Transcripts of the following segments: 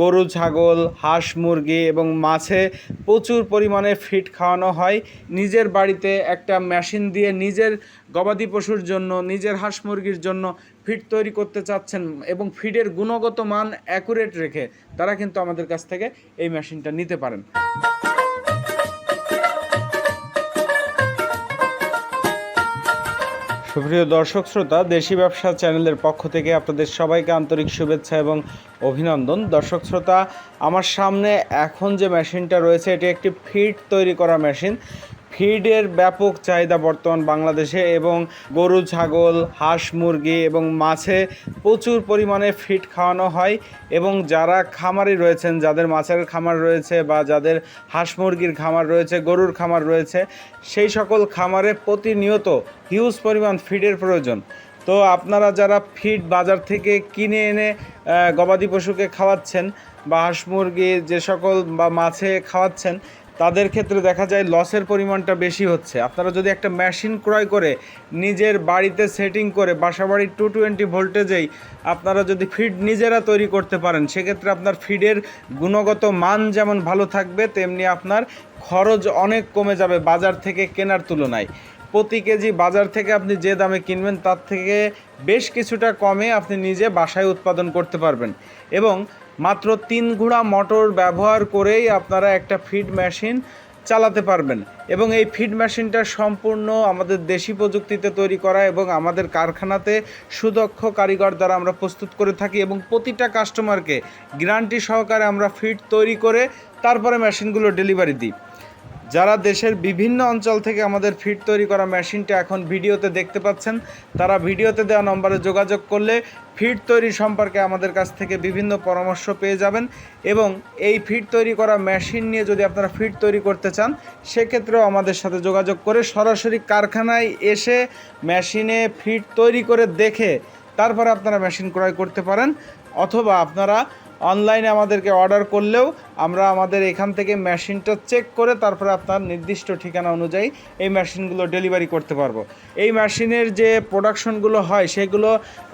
গরু, ছাগল, হাঁস, মুরগি এবং মাছে প্রচুর পরিমাণে ফিড খাওয়ানো হয়। নিজের বাড়িতে একটা মেশিন দিয়ে নিজের গবাদি পশুর জন্য, নিজের হাঁস মুরগির জন্য ফিড তৈরি করতে চাচ্ছেন এবং ফিডের গুণগত মান অ্যাকুরেট রেখে তারা কিন্তু আমাদের কাছ থেকে এই মেশিনটা নিতে পারেন। সুপ্রিয় দর্শক শ্রোতা, দেশি ব্যবসা চ্যানেলের পক্ষ থেকে আপনাদের সবাইকে আন্তরিক শুভেচ্ছা এবং অভিনন্দন। দর্শক শ্রোতা, আমার সামনে এখন যে মেশিনটা রয়েছে, এটি একটি ফিট তৈরি করা মেশিন। ফিডের ব্যাপক চাহিদা বর্তমান বাংলাদেশে এবং গরু, ছাগল, হাঁস, মুরগি এবং মাছে প্রচুর পরিমাণে ফিড খাওয়ানো হয় এবং যারা খামারি রয়েছেন, যাদের মাছের খামার রয়েছে বা যাদের হাঁস, মুরগির খামার রয়েছে, গরুর খামার রয়েছে, সেই সকল খামারে প্রতিনিয়ত হিউজ পরিমাণ ফিডের প্রয়োজন। তো আপনারা যারা ফিড বাজার থেকে কিনে এনে গবাদি পশুকে খাওয়াচ্ছেন বা হাঁস, মুরগি যে সকল বা মাছে খাওয়াচ্ছেন তাদের ক্ষেত্রে দেখা যায় লসের পরিমাণটা বেশি হচ্ছে। আপনারা যদি একটা মেশিন ক্রয় করে নিজের বাড়িতে সেটিং করে বাসাবাড়ির টু টোয়েন্টি ভোল্টেজেই আপনারা যদি ফিড নিজেরা তৈরি করতে পারেন, সেক্ষেত্রে আপনার ফিডের গুণগত মান যেমন ভালো থাকবে, তেমনি আপনার খরচ অনেক কমে যাবে বাজার থেকে কেনার তুলনায়। প্রতি কেজি বাজার থেকে আপনি যে দামে কিনবেন, তার থেকে বেশ কিছুটা কমে আপনি নিজে বাসায় উৎপাদন করতে পারবেন। এবং মাত্র তিন ঘোড়া মোটর ব্যবহার করেই আপনারা একটা ফিড মেশিন চালাতে পারবেন। এবং এই ফিড মেশিনটা সম্পূর্ণ আমাদের দেশি প্রযুক্তিতে তৈরি করা এবং আমাদের কারখানাতে সুদক্ষ কারিগর দ্বারা আমরা প্রস্তুত করে থাকি এবং প্রতিটা কাস্টমারকে গ্যারান্টি সহকারে আমরা ফিড তৈরি করে তারপরে মেশিনগুলো ডেলিভারি দিই। যারা দেশের বিভিন্ন অঞ্চল থেকে আমাদের ফিড তৈরি করা মেশিনটা এখন ভিডিওতে দেখতে পাচ্ছেন, তারা ভিডিওতে দেওয়া নম্বরে যোগাযোগ করলে ফিড তৈরি সম্পর্কে আমাদের কাছ থেকে বিভিন্ন পরামর্শ পেয়ে যাবেন এবং এই ফিড তৈরি করা মেশিন নিয়ে যদি আপনারা ফিড তৈরি করতে চান, সেক্ষেত্রেও আমাদের সাথে যোগাযোগ করে সরাসরি কারখানায় এসে মেশিনে ফিড তৈরি করে দেখে তারপরে আপনারা মেশিন ক্রয় করতে পারেন, অথবা আপনারা অনলাইনে আমাদেরকে অর্ডার করলেও আমরা আমাদের এখান থেকে মেশিনটা চেক করে তারপরে আপনার নির্দিষ্ট ঠিকানা অনুযায়ী এই মেশিনগুলো ডেলিভারি করতে পারব। এই মেশিনের যে প্রোডাকশনগুলো হয়, সেগুলো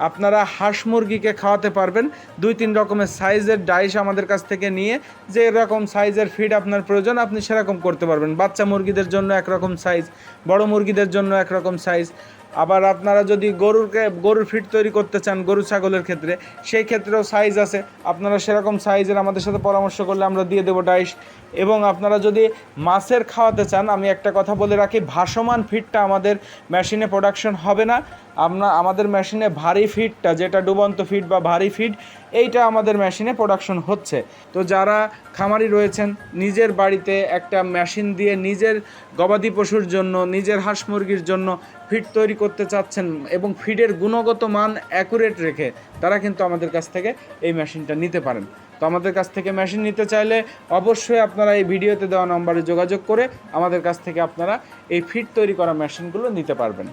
আপনারা হাঁস মুরগিকে খাওয়াতে পারবেন। দুই, তিন রকমের সাইজের ডাইস আমাদের কাছ থেকে নিয়ে যে এরকম সাইজের ফিড আপনার প্রয়োজন, আপনি সেরকম করতে পারবেন। বাচ্চা মুরগিদের জন্য একরকম সাইজ বড় মুরগিদের জন্য একরকম সাইজ আবার আপনারা যদি গরুরকে, গরুর ফিট তৈরি করতে চান, গরু ছাগলের ক্ষেত্রে, সেই ক্ষেত্রেও সাইজ আছে। আপনারা সেরকম সাইজের আমাদের সাথে পরামর্শ করলে আমরা দিয়ে দেবো ডাইস এবং আপনারা যদি মাছের খাওয়াতে চান, আমি একটা কথা বলে রাখি, ভাসমান ফিডটা আমাদের মেশিনে প্রোডাকশন হবে না। আমরা, আমাদের মেশিনে ভারী ফিডটা যেটা ডুবন্ত ফিড বা ভারী ফিড এইটা আমাদের মেশিনে প্রোডাকশন হচ্ছে। তো যারা খামারি রয়েছেন, নিজের বাড়িতে একটা মেশিন দিয়ে নিজের গবাদি পশুর জন্য, নিজের হাঁস মুরগির জন্য ফিড তৈরি করতে চাচ্ছেন এবং ফিডের গুণগত মান অ্যাকুরেট রেখে তারা কিন্তু আমাদের কাছ থেকে এই মেশিনটা নিতে পারেন। তো আমাদের কাছ থেকে মেশিন নিতে চাইলে অবশ্যই আপনারা এই ভিডিওতে দেওয়া নম্বরে যোগাযোগ করে আমাদের কাছ থেকে আপনারা এই ফিট তৈরি করা মেশিনগুলো নিতে পারবেন।